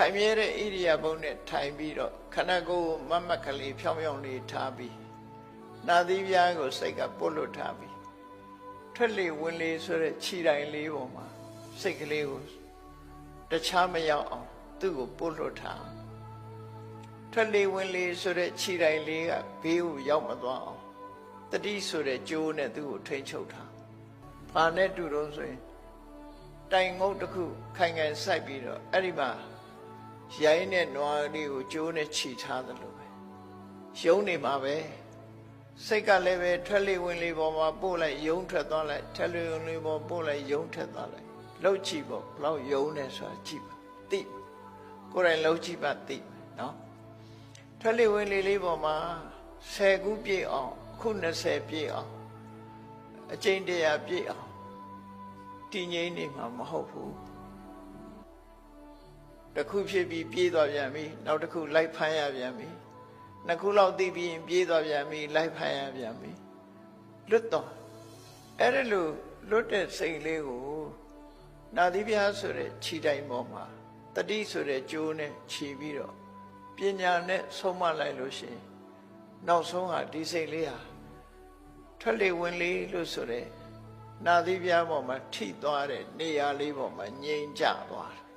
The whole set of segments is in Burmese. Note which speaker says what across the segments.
Speaker 1: ခိုင်မြဲတဲ့ဣရိယာပုနဲ့ထိုင်ပြီးတော့ခန္ဓာကိုယ်ကိုမတ်မတ်ကလေးဖြောင်းဖြောင်းလေးထားပြီးနာသီးပြားကိုစိတ်ကပုတ်လွတ်ထားပြီးထွက်လေဝင်လေဆိုတဲ့ခြိတိုင်လေးပေါ်မှာစိတ်ကလေးကိုတခြားမရောက်အောင်သူ့ကိုပုတ်လွတ်ထားထွက်လေဝင်လေဆိုတဲ့ခြိတိုင်လေးကဘေးကိုရောက်မသွားအောင်တတိဆိုတဲ့ကြိုးနဲ့သူ့ကိုထိန်ချုပ်ထား။ဘာနဲ့တူတော့ဆိုရင်တိုင်ငုတ်တစ်ခုခိုင်ခိုင်စိုက်ပြီးတော့အဲ့ဒီမှာ ရိုင်းနဲ့နွားလေးကိုကြိုးနဲ့ခြိထားသလိုပဲရုံးနေမှာပဲစိတ်ကလည်းပဲထွက်လေဝင်လေပေါ်မှာပို့လိုက်ယုံထွက်သွားလိုက်ထွက်လေဝင်လေပေါ်ပို့လိုက်ယုံထွက်သွားလိုက်လှုပ်ကြည့်ပေါ့ဘလောက်ယုံနေဆိုတာကြည့်ပါသိကိုယ်တိုင်လှုပ်ကြည့်ပါသိနော်ထွက်လေဝင်လေလေးပေါ်မှာ10ခုပြည့်အောင်အခု20ပြည့်အောင်အကျင့်တရားပြည့်အောင်တည်ငြိမ်နေမှာမဟုတ်ဘူး တစ်ခုဖြစ်ပြီးပြေးသွားပြန်ပြီနောက်တစ်ခုလိုက်ဖမ်းရပြန်ပြီနှစ်ခုလောက်သိပြီးရင်ပြေးသွားပြန်ပြီလိုက်ဖမ်းရပြန်ပြီလွတ်တော့အဲ့ဒါလို့လွတ်တဲ့စိတ်လေးကိုနာသီပြားဆိုတဲ့ခြိတိုင်ပေါ်မှာတတိဆိုတဲ့ကြိုးနဲ့ခြိပြီးတော့ပညာနဲ့ဆုံးမလိုက်လို့ရှိရင်နောက်ဆုံးဟာဒီစိတ်လေးဟာထွက်လေဝင်လေလို့ဆိုတဲ့နာသီပြားပေါ်မှာထိသွားတဲ့နေရာလေးပေါ်မှာငြိမ်ကြသွားတယ်။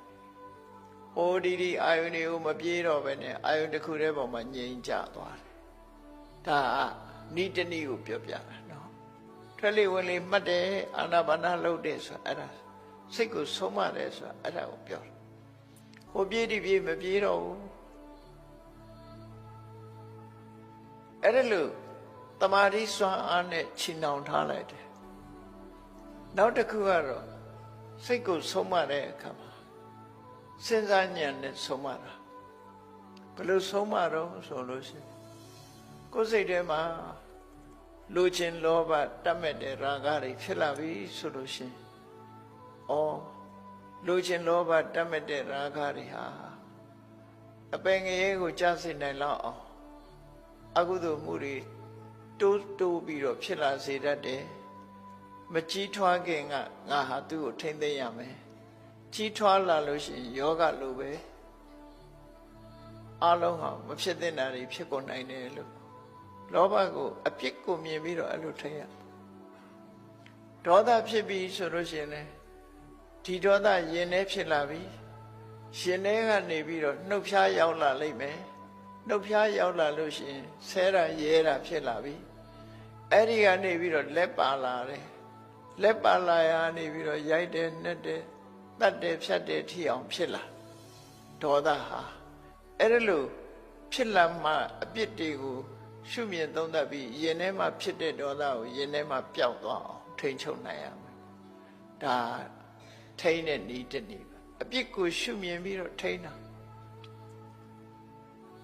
Speaker 1: ဟိုဒီဒီအာယုန်တွေကိုမပြေတော့ဘဲနဲ့အာယုန်တစ်ခုတည်းပေါ်မှာငြိမ်ကြသွားတယ်။ဒါကနိတနည်းကိုပြောပြတာနော်။ထွက်လေဝင်လေမှတ်တယ်အာနာပါနာလုပ်တယ်ဆိုအဲ့ဒါစိတ်ကိုဆုံးမတယ်ဆိုအဲ့ဒါကိုပြောတယ်။ဟိုပြေးဒီပြေးမပြေတော့ဘူး။အဲ့ဒါလို့တမာတိစွမ်းအားနဲ့ချီနှောင်ထားလိုက်တယ်နောက်တစ်ခုကတော့စိတ်ကိုဆုံးမတဲ့အခါမှာ စဉ်းစားဉာဏ်နဲ့ဆုံးမတာဘယ်လိုဆုံးမတော့ဆိုလို့ရှိရင်ကိုယ်စိတ်ထဲမှာလူချင်းလောဘတတ်မဲ့တဲ့ရာဂတွေဖြစ်လာပြီဆိုလို့ရှိရင်ဩလူချင်းလောဘတတ်မဲ့တဲ့ရာဂတွေဟာအပင်ငရဲကိုကြားစေနိုင်လောက်အောင်အကုသိုလ်မှုတွေတိုးတိုးပြီးတော့ဖြစ်လာစေတတ်တယ်မကြီးထွားခင်ကငါဟာသူ့ကိုထိမ့်သိမ်းရမယ် ကြီးထွားလာလို့ရှိရင်ယောဂလိုပဲအလုံးဟာမဖြစ်သင့်တာတွေဖြစ်ကုန်နိုင်တယ်လို့လောဘကိုအပြစ်ကိုမြင်ပြီးတော့အဲ့လိုထိမ့်ရဒေါသဖြစ်ပြီးဆိုလို့ရှိရင်လေဒီဒေါသရင်ထဲဖြစ်လာပြီရှင်ထဲကနေပြီးတော့နှုတ်ဖျားရောက်လာလိမ့်မယ်နှုတ်ဖျားရောက်လာလို့ရှိရင်ဆဲတာရဲတာဖြစ်လာပြီအဲ့ဒီကနေပြီးတော့လက်ပါလာတယ်လက်ပါလာရနေပြီးတော့ရိုက်တယ်နှက်တယ် တတ်တယ်ဖြတ်တယ်ထိအောင်ဖြစ်လာဒေါသဟာအဲ့ဒါလို့ဖြစ်လာမှအပြစ်တွေကိုရှုမြင်သုံးသပ်ပြီးယင်ထဲမှာဖြစ်တဲ့ဒေါသကိုယင်ထဲမှာပျောက်သွားအောင်ထိန်ချုပ်နိုင်ရမယ်ဒါထိန်တဲ့ဤတနည်းအပြစ်ကိုရှုမြင်ပြီးတော့ထိန်တာ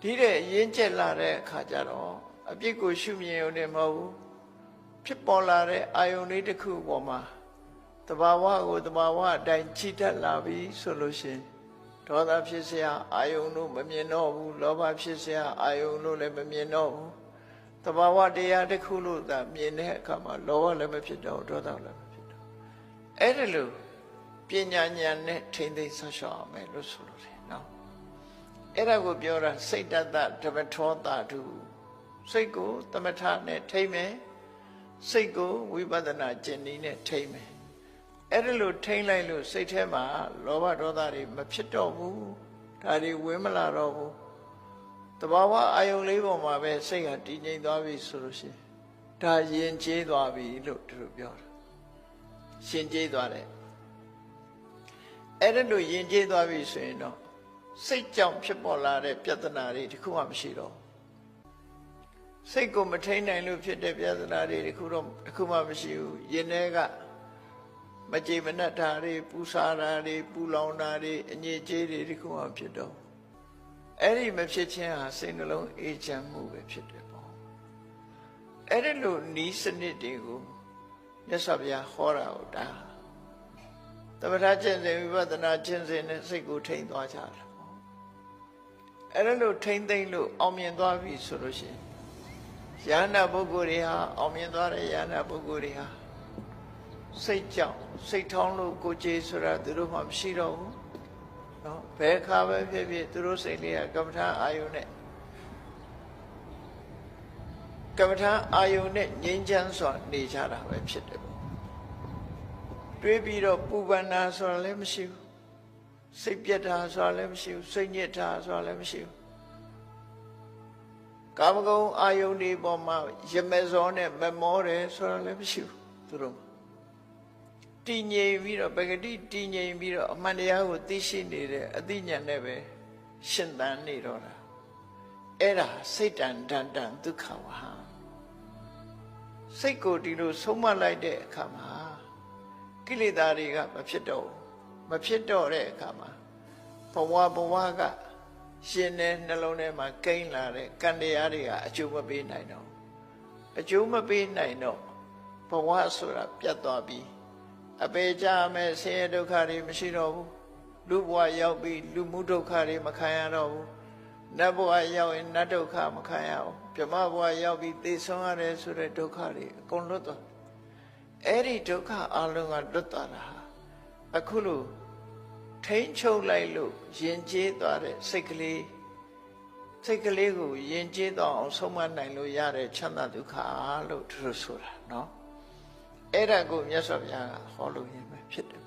Speaker 1: ဒီတဲ့ရင်းကျက်လာတဲ့အခါကျတော့အပြစ်ကိုရှုမြင်ရုံနဲ့မဟုတ်ဘူးဖြစ်ပေါ်လာတဲ့အာယုန်လေးတစ်ခုပေါ်မှာ တဘာဝကိုတဘာဝအတိုင်းချီတက်လာပြီဆိုလို့ရှိရင်ဒေါသဖြစ်เสียအာယုန်လို့မမြင်တော့ဘူးလောဘဖြစ်เสียအာယုန်လို့လည်းမမြင်တော့ဘူးတဘာဝတရားတစ်ခုလို့သာမြင်တဲ့အခါမှာလောဘလည်းမဖြစ်တော့ဒေါသလည်းမဖြစ်တော့အဲ့ဒါလို့ပညာဉာဏ်နဲ့ထိမ့်သိမ်းဆောက်ရှောက်အောင်မယ်လို့ဆိုလို့တယ်နော်အဲ့ဒါကိုပြောတာစိတ်တတဓမ္မထောတာတုစိတ်ကိုသမထနဲ့ထိမ့်မယ်စိတ်ကိုဝိပဿနာကျင့်နည်းနဲ့ထိမ့်မယ် အဲ့ဒါလို့ထိမ့်လိုက်လို့စိတ်ထဲမှာလောဘဒေါသတွေမဖြစ်တော့ဘူးဒါတွေဝင်မလာတော့ဘူးတဘာဝအာယုံလေးပေါ်မှာပဲစိတ်ကတည်ငြိမ်သွားပြီဆိုလို့ရှိရင်ဒါယဉ်ကျေးသွားပြီလို့သူတို့ပြောတာရှင်ကျေးသွားတယ်အဲ့ဒါလို့ယဉ်ကျေးသွားပြီဆိုရင်တော့စိတ်ကြောင့်ဖြစ်ပေါ်လာတဲ့ပြဿနာတွေတခုမှမရှိတော့စိတ်ကိုမထိန်နိုင်လို့ဖြစ်တဲ့ပြဿနာတွေတခုတော့တခုမှမရှိဘူးယင်ထဲက မကြေမနက်တာတွေပူစာတာတွေပူလောင်တာတွေအညစ်အကြေးတွေတခုမှဖြစ်တော့အဲ့ဒီမဖြစ်ခြင်းဟာစိတ်နှလုံးအေးချမ်းမှုပဲဖြစ်တယ်ပေါ့အဲ့ဒီလိုနီးစနစ်တွေကိုမြတ်စွာဘုရားဟောတာဟုတ်တာသမထကျင့်စဉ်ဝိပဿနာကျင့်စဉ်နဲ့စိတ်ကိုထိန်သွားကြတာအဲ့ဒါလို့ထိမ့်သိမ့်လို့အောင်မြင်သွားပြီဆိုလို့ရှိရင်ယန္နာပုဂ္ဂိုလ်တွေဟာအောင်မြင်သွားတဲ့ယန္နာပုဂ္ဂိုလ်တွေဟာ စိတ်ကြောင့်စိတ်ထောင်းလို့ကိုကြည်ဆိုတာသူတို့မှမရှိတော့ဘူးနော်ဘယ်ခါပဲဖြစ်ဖြစ်သူတို့စိတ်လေးကကမ္မထာအာယုနဲ့ကမ္မထာအာယုနဲ့ငြိမ်းချမ်းစွာနေကြတာပဲဖြစ်တယ်ပေါ့တွေးပြီးတော့ပူပန်တာဆိုတာလည်းမရှိဘူးစိတ်ပြတ်တာဆိုတာလည်းမရှိဘူးစိတ်ညစ်တာဆိုတာလည်းမရှိဘူးကာမဂုဏ်အာယုန်ဒီပေါ်မှာရမေဇောနဲ့မမောတယ်ဆိုတာလည်းမရှိဘူးသူတို့မှာ တည်ငြိမ်ပြီးတော့ပဂတိတည်ငြိမ်ပြီးတော့အမှန်တရားကိုသိရှိနေတဲ့အသိဉာဏ်နဲ့ပဲရှင်သန်နေတော့တာအဲ့ဒါစိတ်တန်တန်တန်ဒုက္ခဝဟစိတ်ကိုဒီလိုဆုံးမလိုက်တဲ့အခါမှာကိလေသာတွေကမဖြစ်တော့ဘူးမဖြစ်တော့တဲ့အခါမှာဘဝဘဝကရှင်တဲ့နှလုံးထဲမှာကိန်းလာတဲ့ကံတရားတွေကအကျိုးမပေးနိုင်တော့ဘူးအကျိုးမပေးနိုင်တော့ဘဝဆိုတာပြတ်သွားပြီ အပေကြမဲ့ဆင်းရဲဒုက္ခတွေမရှိတော့ဘူးလူဘဝရောက်ပြီးလူမှုဒုက္ခတွေမခံရတော့ဘူးနတ်ဘဝရောက်ရင်နတ်ဒုက္ခမခံရအောင်ဗြဟ္မဘဝရောက်ပြီးသေဆုံးရတယ်ဆိုတဲ့ဒုက္ခတွေအကုန်လွတ်သွားအဲ့ဒီဒုက္ခအလုံးကလွတ်သွားတာဟာအခုလို့ထိမ့်ချုပ်လိုက်လို့ယဉ်ကျေးသွားတဲ့စိတ်ကလေးစိတ်ကလေးကိုယဉ်ကျေးသွားအောင်ဆုံးမနိုင်လို့ရတဲ့ချမ်းသာဒုက္ခလို့သူတို့ဆိုတာเนาะ အဲ့ဒါကိုမြတ်စွာဘုရားကဟောလို့ရင်းပဲဖြစ်တယ်